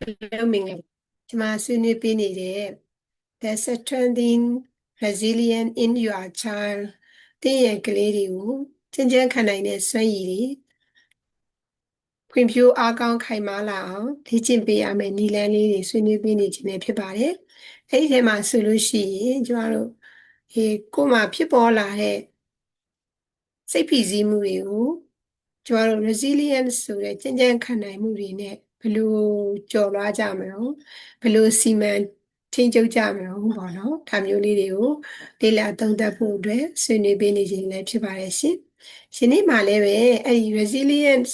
လုံးမင်္ဂလာကျွန်မဆွေးနွေးပေးနေတဲ့ the strengthening resilient in your child တင်းရဲ့ကလေးတွေကိုကျဉ်ကျဉ်ခံနိုင်တဲ့စွမ်းရည်တွေဖွံ့ဖြိုးအားကောင်းခိုင်မာလာအောင်လေ့ကျင့်ပေးရမယ်နည်းလမ်းလေးတွေဆွေးနွေးပေးနေခြင်းပဲဖြစ်ပါတယ်။အဲ့ဒီထဲမှာဆိုလို့ရှိရင်ကျွန်တော်တို့ဒီကိုယ်မှာဖြစ်ပေါ်လာတဲ့စိတ်ဖိစီးမှုတွေကိုကျွန်တော်တို့ resilience ဆိုတဲ့ကြံ့ကြံ့ခံနိုင်မှုတွေနဲ့ ဘယ်လိုကျော်လွှားကြမလဲဘယ်လိုစီမံထိန်းချုပ်ကြမလဲပေါ့နော်ဒါမျိုးလေးတွေကိုလေ့လာသုံးသပ်ဖို့အတွက်ဆွေးနွေးပေးနေခြင်းလည်းဖြစ်ပါတယ်ရှင်။ရှင်နေ့မှာလည်းပဲအဲ့ဒီ resilience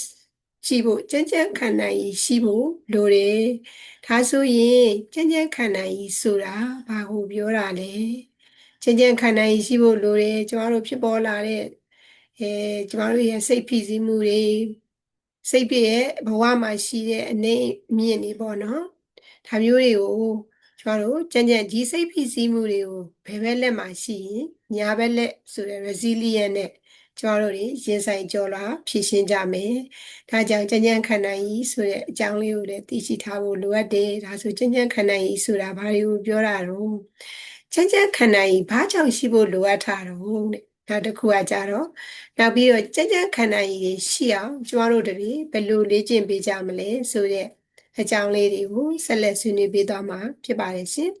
ရှိဖို့ကြံ့ကြံ့ခံနိုင်ရရှိဖို့လိုတယ်။ဒါဆိုရင်ကြံ့ကြံ့ခံနိုင်ရဆိုတာဘာကိုပြောတာလဲ။ကြံ့ကြံ့ခံနိုင်ရရှိဖို့လိုတယ်ကျွန်တော်တို့ဖြစ်ပေါ်လာတဲ့အဲကျမတို့ရဲ့စိတ်ဖိစီးမှုတွေ စိတ်ပြည့်ရဲ့ဘဝမှာရှိတဲ့အနေမြင့်တွေပေါ့နော်ဒါမျိုးတွေကိုကျမတို့ကြံ့ကြံ့ဒီစိတ်ဖိစီးမှုတွေကိုဘယ်ဘက်လက်မှာရှိရင်ညာဘက်လက်ဆိုတဲ့ resilient နဲ့ကျမတို့တွေရင်ဆိုင်ကြော်လာဖြည့်ရှင်းကြမယ်။ဒါကြောင့်ကြံ့ကြံ့ခံနိုင်ရေးဆိုတဲ့အကြောင်းလေးကိုလည်းသိရှိထားဖို့လိုအပ်တယ်။ဒါဆိုကြံ့ကြံ့ခံနိုင်ရေးဆိုတာဘာတွေကိုပြောတာတော့ကြံ့ကြံ့ခံနိုင်ရေးဘာကြောင့်ရှိဖို့လိုအပ်တာတော့တဲ့ နောက်တစ်ခုကကြတော့နောက်ပြီးတော့ကြံ့ကြံ့ခံနိုင်ရည်ရှိအောင်ကျမတို့တွေဘယ်လိုလေ့ကျင့်ပေးကြမလဲဆိုတဲ့အကြောင်းလေးတွေကိုဆက်လက်ဆွေးနွေးပေးသွားမှာဖြစ်ပါတယ်ရှင်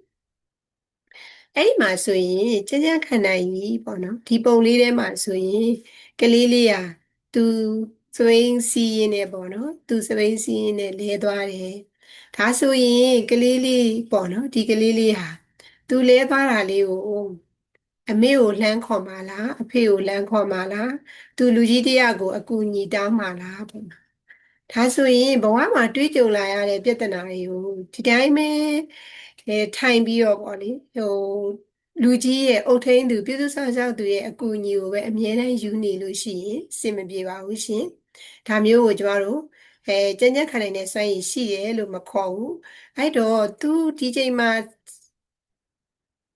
အဲ့ဒီမှာဆိုရင်ကြံ့ကြံ့ခံနိုင်ရည်ပေါ့နော်ဒီပုံလေးထဲမှာဆိုရင်ကလေးလေးဟာသူစဝင်းစီးရင်နဲ့ပေါ့နော်သူစဝင်းစီးရင်နဲ့လဲသွားတယ်ဒါဆိုရင်ကလေးလေးပေါ့နော်ဒီကလေးလေးဟာသူလဲသွားတာလေးကို အမေကိုလှမ်းခေါ်မှာလားအဖေကိုလှမ်းခေါ်မှာလားသူလူကြီးတယောက်ကိုအကူအညီတောင်းမှာလားပေါ့ဒါဆိုရင်ဘဝမှာတွေးကြုံလာရတဲ့ပြဿနာတွေကိုဒီတိုင်းပဲအဲထိုင်ပြီးတော့ပေါ့လေဟိုလူကြီးရဲ့အုတ်ထိန်သူပြည်သူဆောင်ရှောက်သူရဲ့အကူအညီကိုပဲအမြဲတမ်းယူနေလို့ရှိရင်စင်မပြေပါဘူးရှင်ဒါမျိုးကိုကျမတို့အဲကြံ့ကြံ့ခံနိုင်တဲ့စွမ်းရည်ရှိတယ်လို့မခေါ်ဘူးအဲ့တော့ तू ဒီချိန်မှာ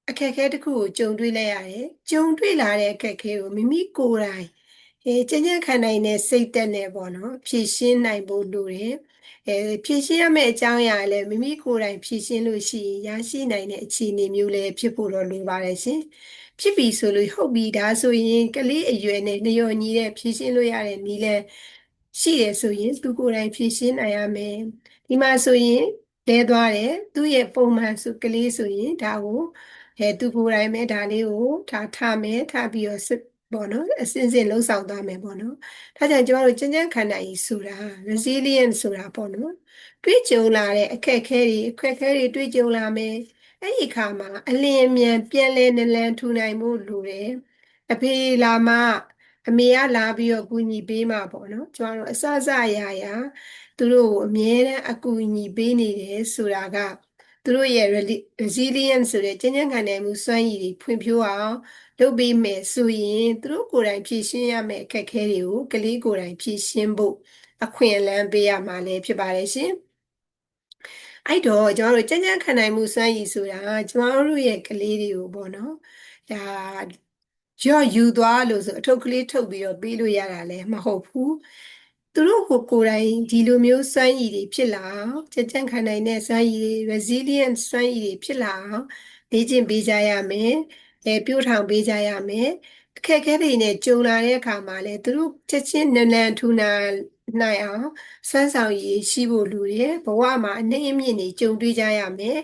အခက်အခဲတစ်ခုကိုကြုံတွေ့လိုက်ရတယ်ကြုံတွေ့လာတဲ့အခက်အခဲကိုမိမိကိုယ်တိုင်အဲကျဉ်းကျဉ်းခံနိုင်တဲ့စိတ်သက်နဲ့ပေါ့နော်ဖြည့်ရှင်းနိုင်ဖို့လိုတယ်အဲဖြည့်ရှင်းရမယ့်အကြောင်းအရာလည်းမိမိကိုယ်တိုင်ဖြည့်ရှင်းလို့ရှိရင်ရရှိနိုင်တဲ့အခြေအနေမျိုးလည်းဖြစ်ဖို့တော့လိုပါတယ်ရှင်ဖြစ်ပြီဆိုလို့ဟုတ်ပြီဒါဆိုရင်ကလေးအရွယ်နဲ့လျော်ညီတဲ့ဖြည့်ရှင်းလို့ရတဲ့နည်းလဲရှိတယ်ဆိုရင်သူကိုယ်တိုင်ဖြည့်ရှင်းနိုင်ရမယ်ဒီမှာဆိုရင်လဲသွားတယ်သူ့ရဲ့ပုံမှန်ဆိုကလေးဆိုရင်ဒါကို အဲသူကိုယ်တိုင်ပဲဒါလေးကိုထားထားမယ်ထားပြီးတော့ပေါ့နော်အစင်းစင်းလှုပ်ဆောင်သွားမယ်ပေါ့နော်ဒါကြောင့်ကျမတို့ကျဉ်းကျဉ်းခန္ဓာကြီးဆိုတာ resilient ဆိုတာပေါ့နော်တွေးကြုံလာတဲ့အခက်အခဲတွေအခက်အခဲတွေတွေးကြုံလာမယ်အဲ့ဒီအခါမှာအလင်းအမြန်ပြန်လဲနလန်ထူနိုင်ဖို့လိုတယ်အဖေလာမှအမေကလာပြီးတော့ကူညီပေးမှာပေါ့နော်ကျမတို့အစစအရာရာသူတို့ကိုအမြဲတမ်းအကူအညီပေးနေတယ်ဆိုတာက သူတို့ရဲ့ resilience ဆိုတဲ့ကျဉ်းကျဉ်းခံနိုင်မှုစွမ်းရည်တွေဖွံ့ဖြိုးအောင်လုပ်ပေးမယ်ဆိုရင်သူတို့ကိုယ်တိုင်ဖြည့်ရှင်းရမယ့်အခက်အခဲတွေကိုကလေးကိုယ်တိုင်ဖြည့်ရှင်းဖို့အခွင့်အလမ်းပေးရမှာလည်းဖြစ်ပါတယ်ရှင်။အဲ့တော့ကျွန်တော်တို့ကျဉ်းကျဉ်းခံနိုင်မှုစွမ်းရည်ဆိုတာကျွန်တော်တို့ရဲ့ကလေးတွေကိုပေါ့နော်။ဒါကြော့ယူသွားလို့ဆိုအထုပ်ကလေးထုတ်ပြီးတော့ပေးလို့ရတာလည်းမဟုတ်ဘူး။ သူတို့ကိုကိုယ်တိုင်ဒီလိုမျိုးစွမ်းရည်တွေဖြစ်လာအောင်ကြကြံ့ခံနိုင်တဲ့စွမ်းရည်တွေ resilient စွမ်းရည်တွေဖြစ်လာအောင်လေ့ကျင့်ပေးကြရမယ်အဲပြို့ထောင်ပေးကြရမယ်အခက်အခဲတွေနဲ့ကြုံလာတဲ့အခါမှာလည်းသူတို့ချက်ချင်းနလန်ထူနာနိုင်အောင်စွမ်းဆောင်ရည်ရှိဖို့လိုတယ်ဘဝမှာအနေအမြင့်တွေကြုံတွေ့ကြရမယ်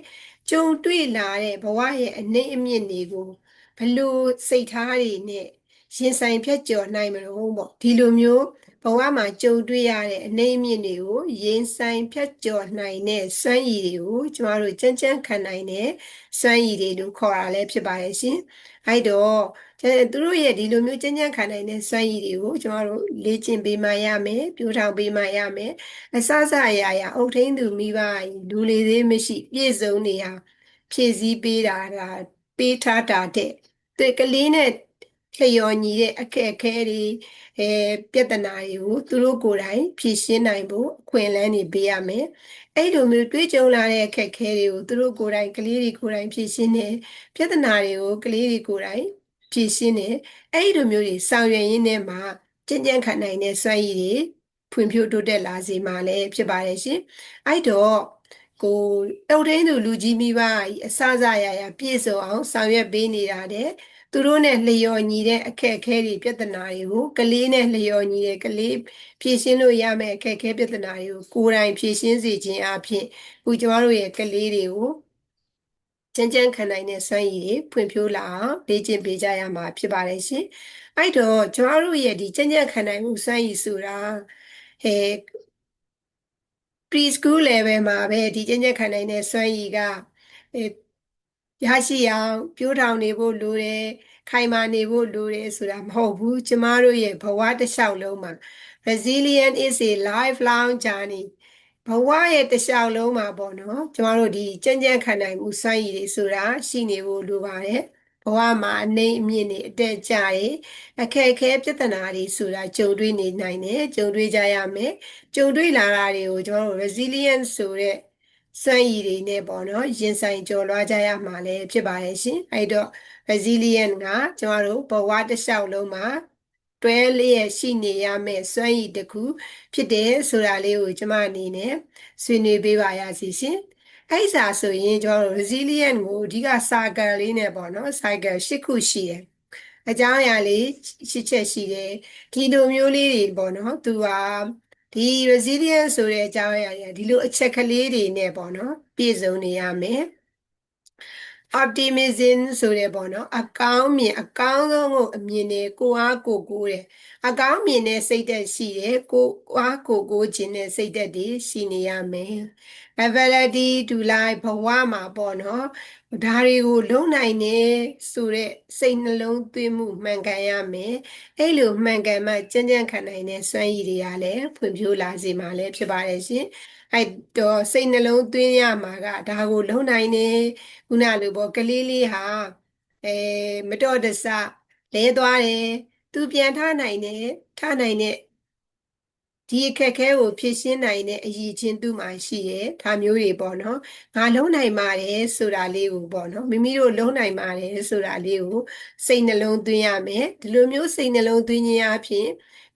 ကြုံတွေ့လာတဲ့ဘဝရဲ့အနေအမြင့်တွေကိုဘလို့စိတ်ထားတွေနဲ့ရင်ဆိုင်ဖြတ်ကျော်နိုင်မလို့ပေါ့ဒီလိုမျိုး ဘဝမှာကြုံတွေ့ရတဲ့အနေအမြင့်တွေကိုရင်ဆိုင်ဖြတ်ကျော်နိုင်တဲ့စွမ်းရည်တွေကိုကျမတို့ကြမ်းကြမ်းခံနိုင်တဲ့စွမ်းရည်တွေလို့ခေါ်တာလည်းဖြစ်ပါရဲ့ရှင်။အဲ့တော့သူတို့ရဲ့ဒီလိုမျိုးကြမ်းကြမ်းခံနိုင်တဲ့စွမ်းရည်တွေကိုကျမတို့လေ့ကျင့်ပေးမှရမယ်၊ပြိုးထောင်ပေးမှရမယ်။အစစအရာရာအုတ်ထိန်သူမိဘလူလေသေးမရှိပြည့်စုံနေအောင်ဖြည့်ဆည်းပေးတာဒါပေးထားတာတဲ့ကလေးနဲ့ လျော်ညီတဲ့အခက်အခဲတွေအဲပြဿနာတွေကိုသူတို့ကိုယ်တိုင်ဖြေရှင်းနိုင်ဖို့အခွင့်အလမ်းတွေပေးရမယ်အဲ့လိုမျိုးတွေးကြုံလာတဲ့အခက်အခဲတွေကိုသူတို့ကိုယ်တိုင်ကလေးတွေကိုယ်တိုင်ဖြေရှင်းတယ်ပြဿနာတွေကိုကလေးတွေကိုယ်တိုင်ဖြေရှင်းတယ်အဲ့လိုမျိုးတွေဆောင်ရွက်ရင်းနဲ့မှကြင်ကြံခံနိုင်တဲ့စွမ်းရည်တွေဖွံ့ဖြိုးတိုးတက်လာစေမှာလည်းဖြစ်ပါတယ်ရှင်အဲ့တော့ကိုတုတ်ထင်းသူလူကြီးမိဘကြီးအစစရရပြည့်စုံအောင်ဆောင်ရွက်ပေးနေတာတဲ့ သူတို့နဲ့လျော်ညီတဲ့အခက်အခဲတွေပြဿနာတွေကိုကလေးနဲ့လျော်ညီတဲ့ကလေးဖြေရှင်းလို့ရမယ့်အခက်အခဲပြဿနာတွေကိုကိုယ်တိုင်ဖြေရှင်းစေခြင်းအပြင်ခုကျမတို့ရဲ့ကလေးတွေကိုကျန်းကျန်းခံနိုင်တဲ့စွမ်းရည်တွေဖွံ့ဖြိုးလာအောင်လေ့ကျင့်ပေးကြရမှာဖြစ်ပါတယ်ရှင်။အဲ့တော့ကျမတို့ရဲ့ဒီကျန်းကျန်းခံနိုင်မှုစွမ်းရည်ဆိုတာအဲ preschool level မှာပဲဒီကျင့်ချက်ခံနိုင်တဲ့စွမ်းရည်ကအဲ ရရှိအောင်ပြိုးထောင်နေဖို့လိုတယ်ခိုင်မာနေဖို့လိုတယ်ဆိုတာမဟုတ်ဘူးကျမတို့ရဲ့ဘဝတစ်လျှောက်လုံးမှာ resilient is a lifelong journey ဘဝရဲ့တစ်လျှောက်လုံးမှာပေါ့နော်ကျမတို့ဒီကြံ့ကြံ့ခံနိုင်မှုစွမ်းရည်တွေဆိုတာရှိနေဖို့လိုပါတယ်ဘဝမှာအနေအမြင့်နေအတက်ကြရအခက်အခဲပြဿနာတွေဆိုတာကြုံတွေ့နေနိုင်တယ်ကြုံတွေ့ကြရမယ်ကြုံတွေ့လာတာတွေကိုကျွန်တော်တို့ resilience ဆိုတဲ့ စွမ်းရည်တွေနဲ့ပေါ့နော်ရင်ဆိုင်ကျော်လွှားကြရမှာလည်းဖြစ်ပါရဲ့ရှင်အဲ့တော့ resilient ကကျွန်တော်တို့ဘဝတစ်လျှောက်လုံးမှာတွဲလျက်ရှိနေရမယ့်စွမ်းရည်တစ်ခုဖြစ်တယ်ဆိုတာလေးကိုကျွန်မအနေနဲ့ဆွေးနွေးပေးပါရစီရှင်အဲ့စာဆိုရင်ကျွန်တော်တို့ resilient ကိုအဓိက cycle လေးနဲ့ပေါ့နော် cycle ၈ခုရှိတယ်အကြောင်းအရာလေးရှစ်ချက်ရှိတယ်ဒီလိုမျိုးလေးတွေပေါ့နော်သူက ဒီ resilience ဆိုတဲ့အကြောင်းအရာတွေဒီလိုအချက်ကလေးတွေနဲ့ပေါ့နော် ပြည့်စုံနေရမယ် optimism ဆိုတဲ့ပေါ့နော်အကောင်းမြင်အကောင်းဆုံးကိုအမြင်နဲ့ကိုအားကိုကိုတယ်အကောင်းမြင်တဲ့စိတ်သက်ရှိတယ်ကိုအားကိုကိုခြင်းတဲ့စိတ်သက်တွေရှိနေရမယ် ability to life ဘဝမှာပေါ့နော်ဒါတွေကိုလုံနိုင်နေဆိုတဲ့စိတ်နှလုံးသွင်းမှုမှန်ကန်ရမယ်အဲ့လိုမှန်ကန်မှကြံ့ကြံ့ခံနိုင်တဲ့စွမ်းရည်တွေကလည်းဖွံ့ဖြိုးလာစေမှာလည်းဖြစ်ပါတယ်ရှင် အဲ့တော့စိတ်နှလုံးသွင်းရမှာကဒါကိုလုံနိုင်နေခုနလိုပေါ့ကလေးလေးဟာအဲမတော်တဆလဲသွားတယ်သူပြန်ထားနိုင်တယ်ထားနိုင်တဲ့ ဒီအခက်ခဲကိုဖြေရှင်းနိုင်တဲ့အရည်ချင်းသူ့မှာရှိတယ်ဒါမျိုးတွေပေါ့နော်ငါလုံးနိုင်ပါတယ်ဆိုတာလေးကိုပေါ့နော်မိမိတို့လုံးနိုင်ပါတယ်ဆိုတာလေးကိုစိတ်နှလုံးသွင်းရမယ်ဒီလိုမျိုးစိတ်နှလုံးသွင်းခြင်းအပြင်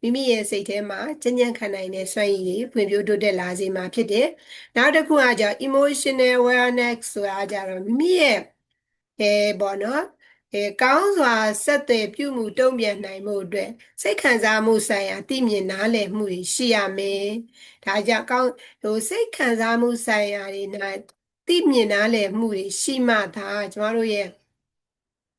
မိမိရဲ့စိတ်ထဲမှာကြံ့ကြံ့ခံနိုင်တဲ့စွမ်းရည်တွေဖွံ့ဖြိုးတိုးတက်လာစေမှာဖြစ်တယ်နောက်တစ်ခုကကြောင့် emotional awareness ဆိုတာကြတော့မိမိရဲ့အဲပေါ့နော် အဲကောင်းစွာဆက်သွယ်ပြုမှုတုံ့ပြန်နိုင်မှုအတွက်စိတ်ခံစားမှုဆိုင်ရာသိမြင်နားလည်မှုတွေရှိရမယ်။ဒါကြောင့်ကောင်းဟိုစိတ်ခံစားမှုဆိုင်ရာတွေနဲ့သိမြင်နားလည်မှုတွေရှိမှသာကျမတို့ရဲ့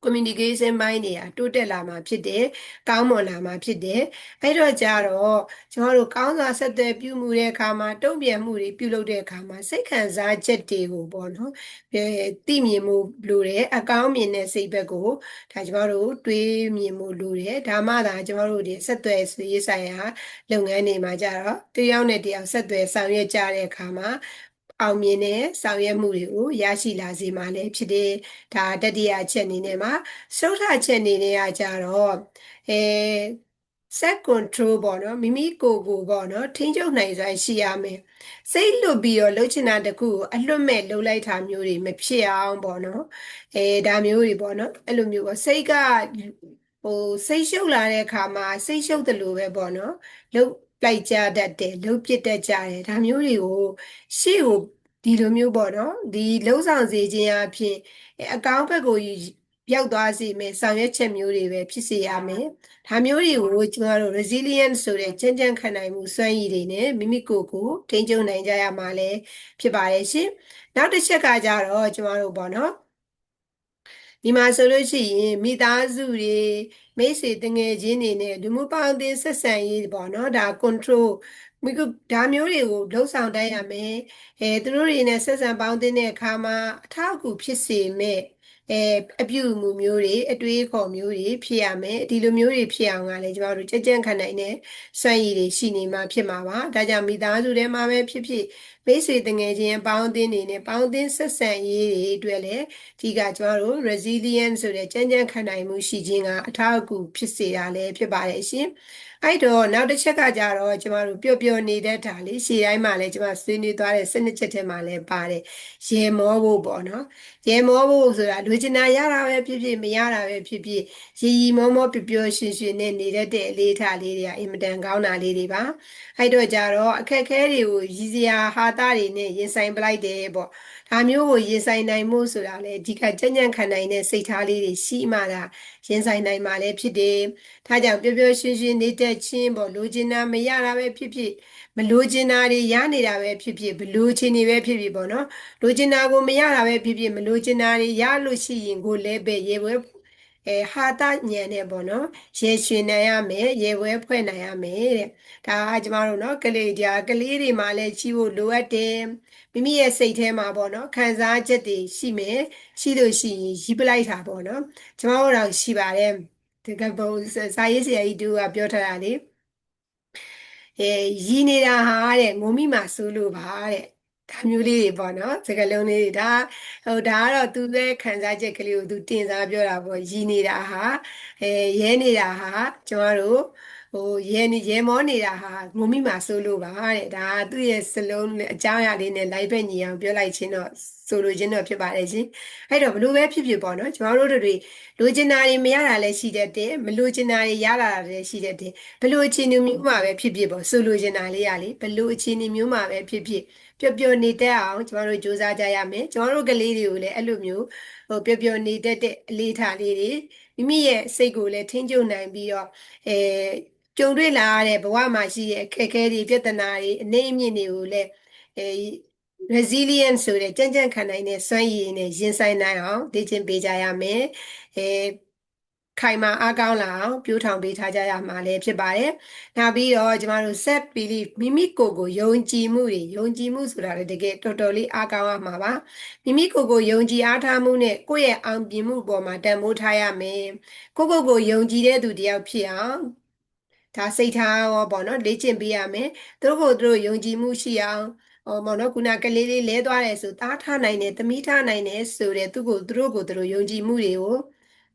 communication ဘိုင်းတွေကတိုးတက်လာမှာဖြစ်တယ်။ကောင်းမွန်လာမှာဖြစ်တယ်။အဲ့တော့ကြတော့ကျွန်တော်တို့ကောင်းစွာဆက်သွယ်ပြုမှုတဲ့အခါမှာတုံ့ပြန်မှုတွေပြုလုပ်တဲ့အခါမှာစိတ်ခံစားချက်တွေကိုပေါ့နော်။အဲသိမြင်မှုလိုတယ်အကောင်းမြင်တဲ့စိတ်ဘက်ကိုဒါကျွန်တော်တို့တွေးမြင်မှုလိုတယ်။ဒါမှသာကျွန်တော်တို့ဒီဆက်သွယ်ရေးဆိုင်ရာလုပ်ငန်းတွေမှာကြတော့တယောက်နဲ့တယောက်ဆက်သွယ်ဆောင်ရွက်ကြတဲ့အခါမှာ အောင်မြင်တဲ့ဆောင်ရွက်မှုတွေကိုရရှိလာစေမှာလည်းဖြစ်တယ်ဒါတတိယအချက်အနေနဲ့မှာသုထချက်အနေနဲ့ကကြတော့အဲ set control ပေါ့နော်မိမိကိုယ်ကိုပေါ့နော်ထိန်းချုပ်နိုင်စွာရှိရမယ်စိတ်လွတ်ပြီးတော့လှုပ်ချင်တာတခုကိုအလွတ်မဲ့လှုပ်လိုက်တာမျိုးတွေမဖြစ်အောင်ပေါ့နော်အဲဒါမျိုးတွေပေါ့နော်အဲ့လိုမျိုးပေါ့စိတ်ကဟိုစိတ်ရှုပ်လာတဲ့အခါမှာစိတ်ရှုပ်တယ်လို့ပဲပေါ့နော်လှုပ် လိုက်ကြတတ်တယ်လှုပ်ပြစ်တတ်ကြတယ်ဒါမျိုးတွေကိုရှေ့ကိုဒီလိုမျိုးပေါ့နော်ဒီလှုပ်ဆောင်စေခြင်းအဖြစ်အကောင့်ဘက်ကိုရောက်သွားစေမယ်ဆောင်ရွက်ချက်မျိုးတွေပဲဖြစ်စေရမယ်ဒါမျိုးတွေကိုကျွန်တော်တို့ resilient ဆိုတဲ့ကြံ့ကြံ့ခံနိုင်မှုစွမ်းရည်တွေနဲ့မိမိကိုယ်ကိုထိန်းချုပ်နိုင်ကြရမှာလည်းဖြစ်ပါတယ်ရှင်နောက်တစ်ချက်ကကြတော့ကျွန်တော်တို့ပေါ့နော် ဒီမှာဆိုလို့ရှိရင်မိသားစုတွေမိတ်ဆွေတငယ်ချင်းတွေနဲ့လူမှုပေါင်းသင်းဆက်ဆံရေးပေါ့နော်ဒါ control မိကဒါမျိုးတွေကိုလှုပ်ဆောင်တတ်ရမယ်အဲသူတို့တွေနဲ့ဆက်ဆံပေါင်းသင်းတဲ့အခါမှာအထောက်အကူဖြစ်စေမဲ့ အဲအပြုအမူမျိုးတွေအတွေးခေါ်မျိုးတွေဖြစ်ရမယ်ဒီလိုမျိုးတွေဖြစ်အောင်ကလည်းကျမတို့ကြက်ကြက်ခံနိုင်တဲ့စွမ်းရည်တွေရှိနေမှာဖြစ်မှာပါဒါကြောင့်မိသားစုထဲမှာပဲဖြစ်ဖြစ်မိတ်ဆွေတငယ်ချင်းပေါင်းအသင်းတွေနဲ့ပေါင်းအသင်းဆက်ဆံရေးတွေအတွက်လည်းဒီကကျမတို့ resilient ဆိုတဲ့ကြံ့ကြံ့ခံနိုင်မှုရှိခြင်းကအထောက်အကူဖြစ်စေတာလည်းဖြစ်ပါတယ်ရှင် အဲ့တော့နောက်တစ်ချက်ကကြတော့ကျမတို့ပျော်ပျော်နေတတ်တာလေရှေ့တိုင်းမှာလည်းကျမဆွေးနွေးသွားတဲ့စနစ်ချက်ထဲမှာလည်းပါတယ်ရေမောဖို့ပေါ့နော်ရေမောဖို့ဆိုတာလူကျင်နာရတာပဲဖြစ်ဖြစ်မရတာပဲဖြစ်ဖြစ်ရီရီမောမောပျော်ပျော်ရွှင်ရွှင်နဲ့နေတတ်တဲ့အလေးထားလေးတွေကအင်မတန်ကောင်းတာလေးတွေပါအဲ့တော့ကြတော့အခက်အခဲတွေကိုရည်စရာဟာတာတွေနဲ့ရင်ဆိုင်ပလိုက်တယ်ပေါ့ဒါမျိုးကိုရင်ဆိုင်နိုင်မှုဆိုတာလေဒီကကြံ့ကြံ့ခံနိုင်တဲ့စိတ်ထားလေးတွေရှိမှသာ ရင်ဆိုင်နိုင်မှာလည်းဖြစ်တယ်။ဒါကြောင့်ပျော်ပျော်ရွှင်ရွှင်နေတတ်ခြင်းပေါ့လိုချင်တာမရတာပဲဖြစ်ဖြစ်မလိုချင်တာတွေရနေတာပဲဖြစ်ဖြစ်ဘလိုချင်နေပဲဖြစ်ဖြစ်ပေါ့နော်။လိုချင်တာကိုမရတာပဲဖြစ်ဖြစ်မလိုချင်တာတွေရလို့ရှိရင်ကိုလည်းပဲရေပွဲ အဲဟာတာညံနဲ့ပေါ့နော်ရေရွှင်နိုင်ရမယ်ရေပွဲဖွဲ့နိုင်ရမယ်တဲ့ဒါကကျမတို့နော်ကလေးကြာကလေးတွေမှာလည်းရှိဖို့လိုအပ်တယ်မိမိရဲ့စိတ်ထဲမှာပေါ့နော်ခံစားချက်တွေရှိမယ်ရှိလို့ရှိရင်ရီးပလိုက်တာပေါ့နော်ကျမတို့တော့ရှိပါတယ်ဒီကပုံစာရေးဆရာကြီးတူကပြောထားတာလေအဲရည်နေတာဟာတဲ့ငုံမိမှာစိုးလို့ပါတဲ့ ဒါမျိုးလေးတွေပေါ့နော်စကားလုံးလေးတွေဒါဟိုဒါကတော့သူပဲခံစားချက်ကလေးကိုသူတင်စားပြောတာပေါ့ရည်နေတာဟာအဲရဲနေတာဟာကျမတို့ဟိုရဲနေရဲမောနေတာဟာငုံမိမှာစိုးလို့ပါတဲ့ဒါကသူ့ရဲ့စလုံးအကြောင်းအရာလေးနဲ့လိုက်ပဲညီအောင်ပြောလိုက်ခြင်းတော့ဆိုလိုခြင်းတော့ဖြစ်ပါတယ်ရှင်အဲ့တော့ဘလို့ပဲဖြစ်ဖြစ်ပေါ့နော်ကျမတို့တွေလိုချင်တာတွေမရတာလည်းရှိတတ်တယ်မလိုချင်တာတွေရလာတာလည်းရှိတတ်တယ်ဘလို့အခြေအနေမျိုးမှာပဲဖြစ်ဖြစ်ပေါ့ဆိုလိုချင်တာလေးရလေဘလို့အခြေအနေမျိုးမှာပဲဖြစ်ဖြစ် ပျော်ပျော်နေတတ်အောင်ကျမတို့စူးစမ်းကြရမယ်ကျမတို့ကလေးတွေကိုလည်းအဲ့လိုမျိုးဟိုပျော်ပျော်နေတတ်တဲ့အလေးထားလေးတွေမိမိရဲ့စိတ်ကိုလည်းထိန်းချုပ်နိုင်ပြီးတော့အဲကြုံတွေ့လာရတဲ့ဘဝမှာရှိတဲ့အခက်အခဲတွေပြဿနာတွေအနေအမြင့်တွေကိုလည်းအဲ resilience ဆိုတဲ့ကြံ့ကြံ့ခံနိုင်တဲ့စွမ်းရည်နဲ့ရင်ဆိုင်နိုင်အောင်လေ့ကျင့်ပေးကြရမယ်။အဲ ခိုင်မာအားကောင်းလာအောင်ပြိုးထောင်ပေးထားကြရမှာလည်းဖြစ်ပါတယ်။နောက်ပြီးတော့ကျမတို့ set belief မိမိကိုယ်ကိုယုံကြည်မှုတွေယုံကြည်မှုဆိုတာလည်းတကယ်တော်တော်လေးအားကောင်းရမှာပါ။မိမိကိုယ်ကိုယုံကြည်အားထားမှုနဲ့ကိုယ့်ရဲ့အောင်မြင်မှုပေါ်မှာတန်ဖိုးထားရမယ်။ကိုယ့်ကိုယ်ကိုယုံကြည်တဲ့သူတယောက်ဖြစ်အောင်ဒါစိတ်ထားရောပေါ့နော်လေ့ကျင့်ပေးရမယ်။သူတို့ကိုသူတို့ယုံကြည်မှုရှိအောင်ဟောမောင်နော်ခုနကလေးလေးလဲသွားတယ်ဆိုသားထားနိုင်တယ်သမီးထားနိုင်တယ်ဆိုတဲ့သူကိုသူတို့ကိုသူတို့ယုံကြည်မှုတွေကို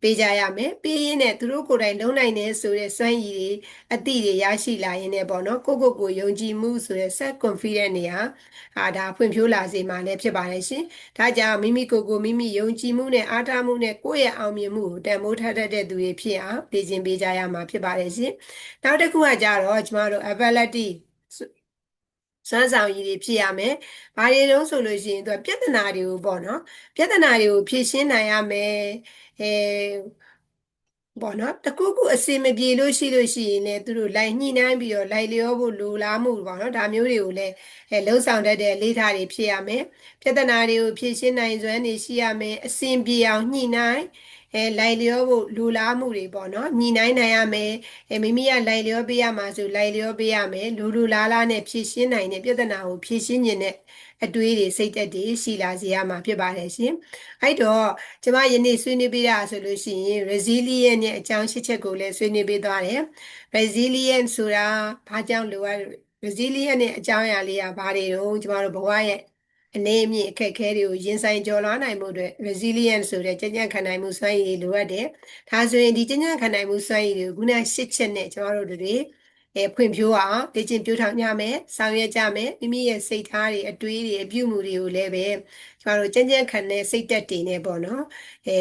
ပေးကြရမယ်ပေးရင်းနဲ့သူတို့ကိုယ်တိုင်လုံးနိုင်တယ်ဆိုတဲ့စွမ်းရည်တွေအသည့်တွေရရှိလာရင်လည်းပေါ့နော်ကိုကိုကိုယုံကြည်မှုဆိုတဲ့ self confidence နေဟာအာဒါဖွံ့ဖြိုးလာစေမှာလည်းဖြစ်ပါတယ်ရှင်ဒါကြောင့်မိမိကိုကိုမိမိယုံကြည်မှုနဲ့အားထားမှုနဲ့ကိုယ့်ရဲ့အောင်မြင်မှုကိုတန်ဖိုးထားတတ်တဲ့သူတွေဖြစ်အောင်လေ့ကျင့်ပေးကြရမှာဖြစ်ပါတယ်ရှင်နောက်တစ်ခုကကြတော့ကျမတို့ ability စွမ်းဆောင်ရည်တွေဖြစ်ရမယ်။ဘာတွေလုံးဆိုလို့ရှိရင်သူကပြဿနာတွေကိုပေါ့နော်။ပြဿနာတွေကိုဖြေရှင်းနိုင်ရမယ်။အဲပေါ့နော်တခုခုအစင်မပြေလို့ရှိလို့ရှိရင်လည်းသူတို့လိုက်ညှိနှိုင်းပြီးတော့လိုက်လျောဖို့လိုလားမှုပေါ့နော်ဒါမျိုးတွေကိုလည်းအဲလှုံ့ဆော်တတ်တဲ့လေးထားတွေဖြစ်ရမယ်ပြဿနာတွေကိုဖြေရှင်းနိုင်စွမ်းနေရှိရမယ်အစင်ပြေအောင်ညှိနှိုင်း အဲလိုက်လျောဖို့လူလားမှုတွေပေါ့နော်ညီနိုင်နိုင်ရမယ်အဲမိမိကလိုက်လျောပေးရမှာဆိုလိုက်လျောပေးရမယ်လူလူလားလားနဲ့ဖြည့်ရှင်းနိုင်တဲ့ပြဿနာကိုဖြည့်ရှင်းခြင်းနဲ့အတွေးတွေစိတ်သက်တွေရှိလာစေရမှာဖြစ်ပါတယ်ရှင်အဲ့တော့ကျမယနေ့ဆွေးနွေးပေးတာဆိုလို့ရှိရင် resilient ရဲ့အကြောင်းရှစ်ချက်ကိုလည်းဆွေးနွေးပေးသွားတယ် resilient ဆိုတာဘာကြောင့်လိုအပ် resilient ရဲ့အကြောင်းအရာလေးကဘာတွေတုံးကျမတို့ဘဝရဲ့ အနေအမြင့်အခက်အခဲတွေကိုရင်ဆိုင်ကျော်လွှားနိုင်မှုအတွက် resilience ဆိုတဲ့ကြံ့ကြံ့ခံနိုင်မှုစွမ်းရည်လိုအပ်တယ်။ဒါဆိုရင်ဒီကြံ့ကြံ့ခံနိုင်မှုစွမ်းရည်တွေကိုခုနရှစ်ချက်နဲ့ကျွန်တော်တို့တွေအဲဖွံ့ဖြိုးအောင်လေ့ကျင့်ပြိုးထောင်ကြမယ်၊ဆောင်ရွက်ကြမယ်။မိမိရဲ့စိတ်ထားတွေအတွေးတွေအပြုမှုတွေကိုလည်းပဲကျွန်တော်တို့ကြံ့ကြံ့ခံတဲ့စိတ်သက်တွေနဲ့ပေါ့နော်။အဲ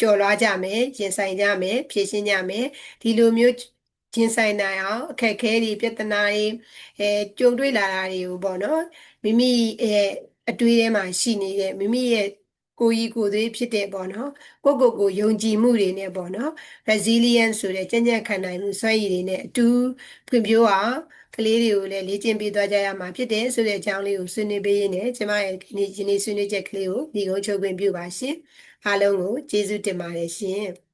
ကျော်လွှားကြမယ်၊ရင်ဆိုင်ကြမယ်၊ဖြည့်ရှင်းကြမယ်။ဒီလိုမျိုး ရင်ဆိုင်နိုင်အောင်အခက်အခဲတွေပြဿနာတွေအဲကြုံတွေ့လာတာတွေကိုပေါ့နော်မိမိရဲ့အတွေးထဲမှာရှိနေတဲ့မိမိရဲ့ကိုကြီးကိုယ်သေးဖြစ်တဲ့ပေါ့နော်ကိုကိုကိုယုံကြည်မှုတွေနဲ့ပေါ့နော် resilience ဆိုတဲ့ကြံ့ကြံ့ခံနိုင်မှုစွမ်းရည်တွေနဲ့အတူဖွံ့ဖြိုးအောင်ကလေးတွေကိုလည်းလေ့ကျင့်ပေးသွားကြရမှာဖြစ်တယ်ဆိုတဲ့အကြောင်းလေးကိုဆွေးနွေးပေးရင်းနဲ့ကျမရဲ့ဒီနေ့ဒီနေ့ဆွေးနွေးချက်ကလေးကိုဒီကုန်းချုပ်ခွင့်ပြုပါရှင်အားလုံးကိုကျေးဇူးတင်ပါတယ်ရှင်